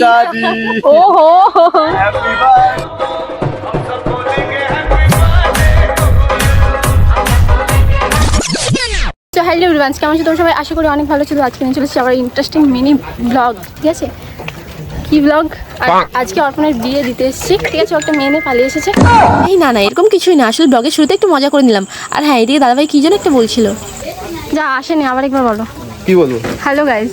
शादी ও হো happy birthday তো হ্যালো এভরিওয়ান কেমন আছো তোমরা সবাই আশা করি অনেক ভালো ছিল আজকে নিয়ে চলেছি আবার ইন্টারেস্টিং মিনি ব্লগ ঠিক আছে কি ব্লগ আর আজকে অর্পণের বিয়ে দিতে এসেছি ঠিক আছে ও একটা মেয়ে নিয়ে পালিয়ে এসেছে এই না না এরকম কিছুই না আসলে ব্লগের শুরুতে একটু মজা করে নিলাম আর হ্যাঁ এদিকে দাদাভাই কি যেন একটা বলছিল যা আসেনি আবার একবার বলো কি বলবো হ্যালো গাইজ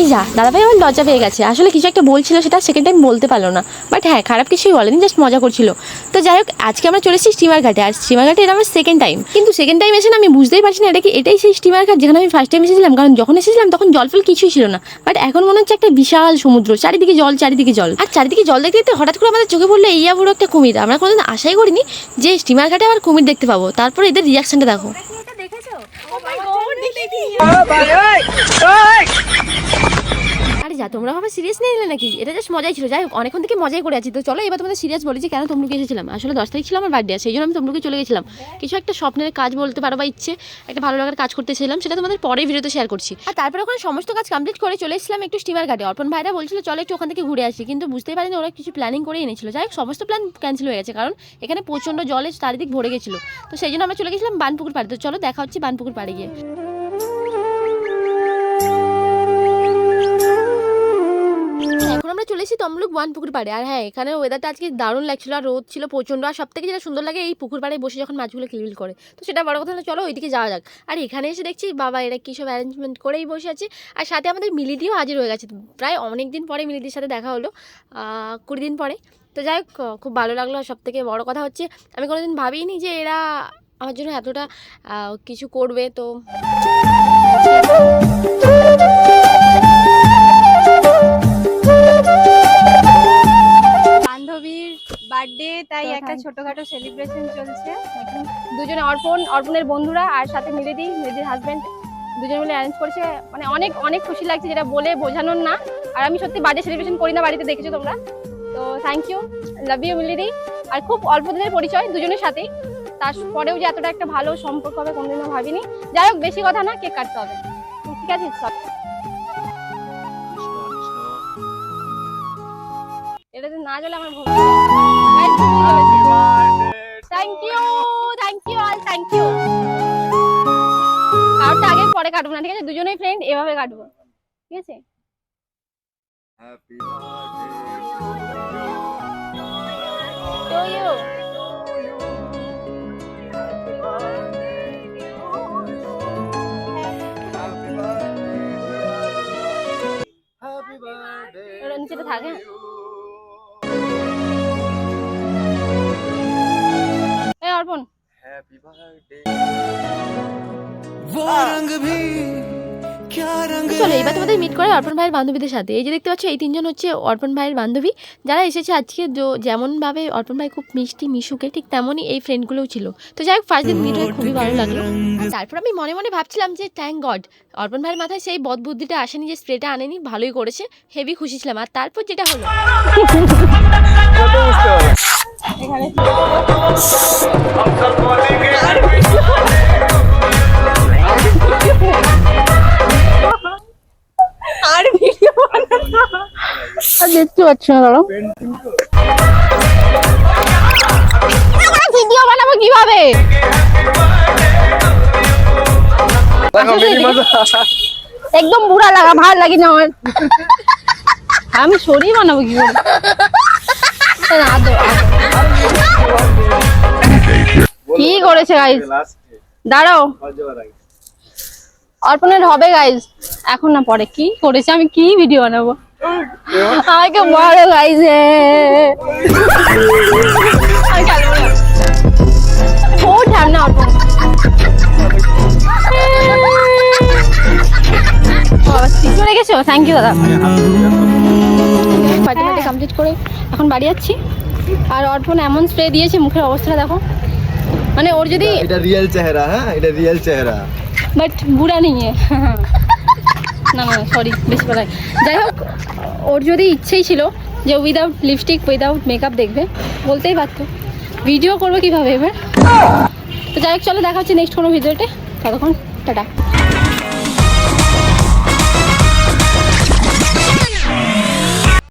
এই যা, দাদাভাই আমার লজ্জা পেয়ে গেছে। আসলে কিছু একটা বলছিল, সেটা সেকেন্ড টাইম বলতে পারল না। বাট হ্যাঁ খারাপ কিছুই বলেনি জাস্ট মজা করছিল। তো যাই হোক, আজকে আমরা চলে এসেছি স্টিমার ঘাটে। আর স্টিমার ঘাটে এটা আমার সেকেন্ড টাইম কিন্তু সেকেন্ড টাইম এসে না, আমি বুঝতেই পারছি না, এটা কি এটাই সেই স্টিমার ঘাট যেখানে আমি ফার্স্ট টাইম এসেছিলাম? কারণ যখন এসেছিলাম, তখন জল ফল কিছুই ছিল না। বাট এখন মনে হচ্ছে একটা বিশাল সমুদ্র, চারিদিকে জল চারিদিকে জল। আর চারিদিকে জল দেখতে দেখতে হঠাৎ করে আমাদের চোখে পড়ল এই বড় একটা কুমির। আমরা কোনোদিন আশাই করিনি যে স্টিমার ঘাটে আবার কুমির দেখতে পাবো। তারপর এদের রিয়াকশনটা দেখো। আরে যা, তোমরা ভাবে সিরিয়াস নিয়ে নিলে নাকি? এটা জাস্ট মজাই ছিল। যাই হোক, অনেকক্ষণ থেকে মজাই করে আছি। তো চলো, এবার তোমাদের সিরিয়াস বলি যে কেন তমলুকে এসেছিলাম। আসলে দশ তারিখ ছিল আমার বার্থডে সেই জন্য আমি তমলুকে চলে গেছিলাম। কিছু একটা স্বপ্নের কাজ বলতে পারো বা ইচ্ছে, একটা ভালো লাগার কাজ করতে ছিলাম সেটা তোমাদের পরে ভিডিওতে শেয়ার করছি। আর তারপরে ওখানে সমস্ত কাজ কমপ্লিট করে চলে এসেছিলাম একটু স্টিমার ঘাটে। অর্পণ ভাইরা বলছিল, চলো একটু ওখান থেকে ঘুরে আসি। কিন্তু বুঝতেই পারিনি ওরা কিছু প্ল্যানিং করে এনেছিল। যাই হোক, সমস্ত প্ল্যান ক্যান্সেল হয়ে গেছে। কারণ এখানে প্রচণ্ড জলে চারিদিক ভরে গেছিল। তো সেই জন্য আমরা চলে গেছিলাম বানপুকুর পাড়ে। তো চলো, দেখা হচ্ছে বানপুকুর পাড়ে গিয়ে। চলে এসেছি তমলুক ওয়ান পুকুর পাড়ে। আর হ্যাঁ এখানে ওয়েদারটা আজকে দারুণ লাগছিল, আর রোদ ছিল প্রচণ্ড, আর সব থেকে যেটা সুন্দর লাগে এই পুকুর পাড়ে বসে যখন মাছগুলো কিলবিল করে। তো সেটা বড় কথা না, চলো ওইদিকে যাওয়া যাক। আর এখানে এসে দেখছি বাবা এরা কী সব অ্যারেঞ্জমেন্ট করেই বসে আছে। আর সাথে আমাদের মিলিদিও হাজির হয়ে গেছে। প্রায় অনেক দিন পরে মিলিদির সাথে দেখা হলো কুড়ি দিন পরে। তো যাই হোক খুব ভালো লাগল, আর সব থেকে বড় কথা হচ্ছে, আমি কোনোদিন ভাবিনি যে এরা আমার জন্য এতটা কিছু করবে, তো একটা ছোটখাটো সেলিব্রেশন চলছে। দুজনে অর্পণ অর্পণের বন্ধুরা আর সাথে মিলিদি মিলিদির হাজবেন্ড দুজন মিলে অ্যারেঞ্জ করেছে। মানে অনেক অনেক খুশি লাগছে যেটা বলে বোঝানোর না। আর আমি সত্যি বার্থডে সেলিব্রেশন করি না বাড়িতে দেখেছ তোমরা? তো থ্যাংক ইউ লাভ ইউ মিলিদি আর খুব অল্প দিনের পরিচয় দুজনের সাথেই। তারপরেও যে এতটা একটা ভালো সম্পর্ক হবে কোনোদিনও ভাবিনি। যাই হোক বেশি কথা না কেক কাটতে হবে। ঠিক আছে সব এটা যদি না চলে আমার thank you thank you all thank you কারোরটা আগে পরে কাটবো না ঠিক আছে? দুজনেই ফ্রেন্ড এভাবে কাটবো। ঠিক আছে? To you. নিচেটা থাকে হ্যাঁ? हैप्पी बर्थडे চলো এবার তোমাদের মিট করে অর্পণ ভাইয়ের বান্ধবীদের সাথে এই যে দেখতে পাচ্ছ এই তিনজন হচ্ছে অর্পণ ভাইয়ের বান্ধবী যারা এসেছে আজকে য- যেমনভাবে অর্পণ ভাই খুব মিষ্টি মিশুকে ঠিক তেমনই এই ফ্রেন্ডগুলোও ছিল তো যাই হোক ফার্স্ট দিন মিট হয়ে খুবই ভালো লাগলো আর তারপর আমি মনে মনে ভাবছিলাম যে থ্যাংক গড অর্পণ ভাইয়ের মাথায় সেই বদ বুদ্ধিটা আসেনি যে স্প্রেটা আনেনি ভালোই করেছে হেভি খুশি ছিলাম আর তারপর যেটা হলো আর দেখতে পাচ্ছি না দাঁড়াও। ভিডিও বানাবো কীভাবে? আচ্ছা, একদম বুড়া লাগা ভালো লাগে না আমার। আমি শরীর বানাবো কীভাবে? আদো আদো কি করেছে গাইস দাঁড়াও। অর্পণের হবে গাইস এখন না, পরে কি করেছে? আমি কি ভিডিও বানাবো? আমাকে বড় গাইজ ও ঠান্ডা অর্পণ চলে গেছো? থ্যাংক ইউ দাদা। কমপ্লিট করে এখন বাড়ি যাচ্ছি। আর অর্পণ এমন স্প্রে দিয়েছে, মুখের অবস্থাটা দেখো। মানে ওর যদি এটা রিয়েল চেহারা হ্যাঁ? এটা রিয়েল চেহারা। বাট বুড়া নেই। না না সরি বেশি বলা যাই হোক ওর যদি ইচ্ছেই ছিল যে উইদাউট লিপস্টিক উইদাউট মেকআপ দেখবে বলতেই পারতো ভিডিও করব কীভাবে এবার? তো যাই হোক চলো দেখা হচ্ছে নেক্সট কোনো ভিডিওতে। ততক্ষণ টাটা।